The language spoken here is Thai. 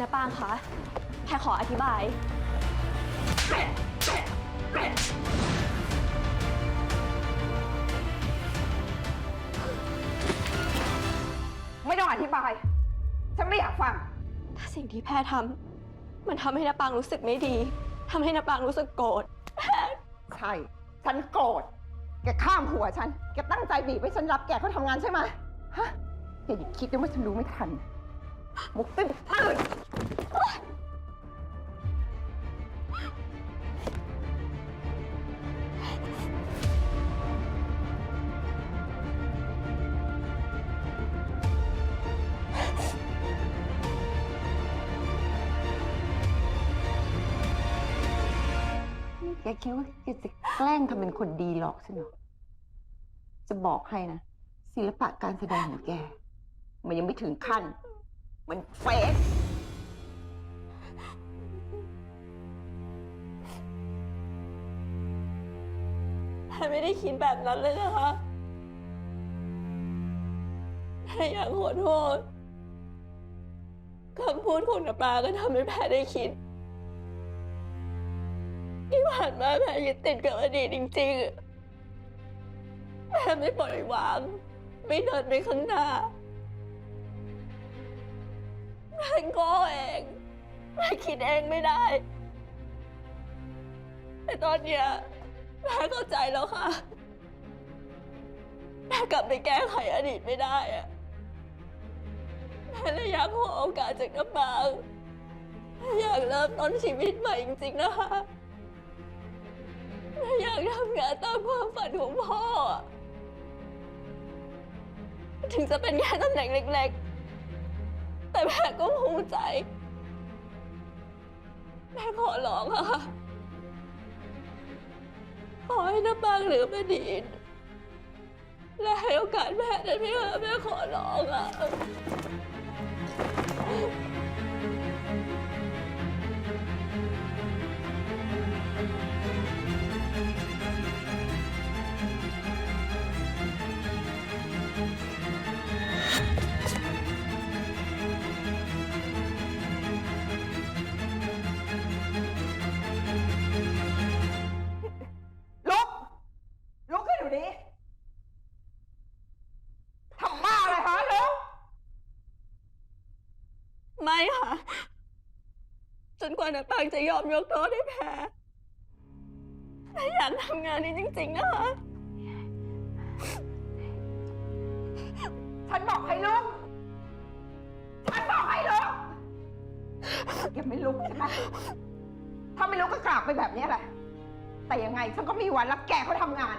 นะปางคะแพรขออธิบาย ไม่ต้องอธิบาย ฉันไม่อยากฟัง ถ้าสิ่งที่แพรทำมันทำให้นปางรู้สึกไม่ดีทำให้นปางรู้สึกโกรธ ใช่ ฉันโกรธ แกข้ามหัวฉัน แกตั้งใจบีบให้ฉันรับแกเขาทำงานใช่ไหมฮะ อย่าคิดนะว่าฉันรู้ไม่ทัน มุกตื้นตื้น แกคิดว่าแกจะแกล้งทำเป็นคนดีหรอกใช่ไหมจะบอกให้นะ ศิลปะการแสดงของแก มันยังไม่ถึงขั้น มันเฟกแพรไม่ได้คิดแบบนั้นเลยนะคะแพรอยากขอโทษคำพูดของนปาก็ทำให้แพรได้คิด ที่ผ่านมาแพรยึดติดกับอดีตจริงๆแพรไม่ปล่อยวาง ไม่เดินไปข้างหน้าแพรโก็เองแพรคิดเองไม่ได้ แต่ตอนเนี้ยแม่เข้าใจแล้วค่ะแม่กลับไปแก้ไขอดีตไม่ได้อะแม่เลยอยากขอโอกาสจากน้ำบางแม่อยากเริ่มต้นชีวิตใหม่จริงๆนะคะ แม่อยากทำงานตามความฝันของพ่อ ถึงจะเป็นแค่ตำแหน่งเล็กๆ แต่แม่ก็ภูมิใจ แม่ขอร้องอะค่ะขอให้น้ำบางเหลืออดีตและให้โอกาสแม่ได้ไหมคะแม่ขอร้องอะ ค่ะ จนกว่าน้ำบางจะยอมยกโทษให้แพ้แม่อยากทำงานนี้จริง ๆ นะคะ ฉันบอกให้ลุก ฉันบอกให้ลุกแกไม่ลุกใช่ไหมถ้าไม่ลุกก็กลับไปแบบนี้แหละ แต่ยังไงฉันก็ไมมีวันรับแกเขาทำงาน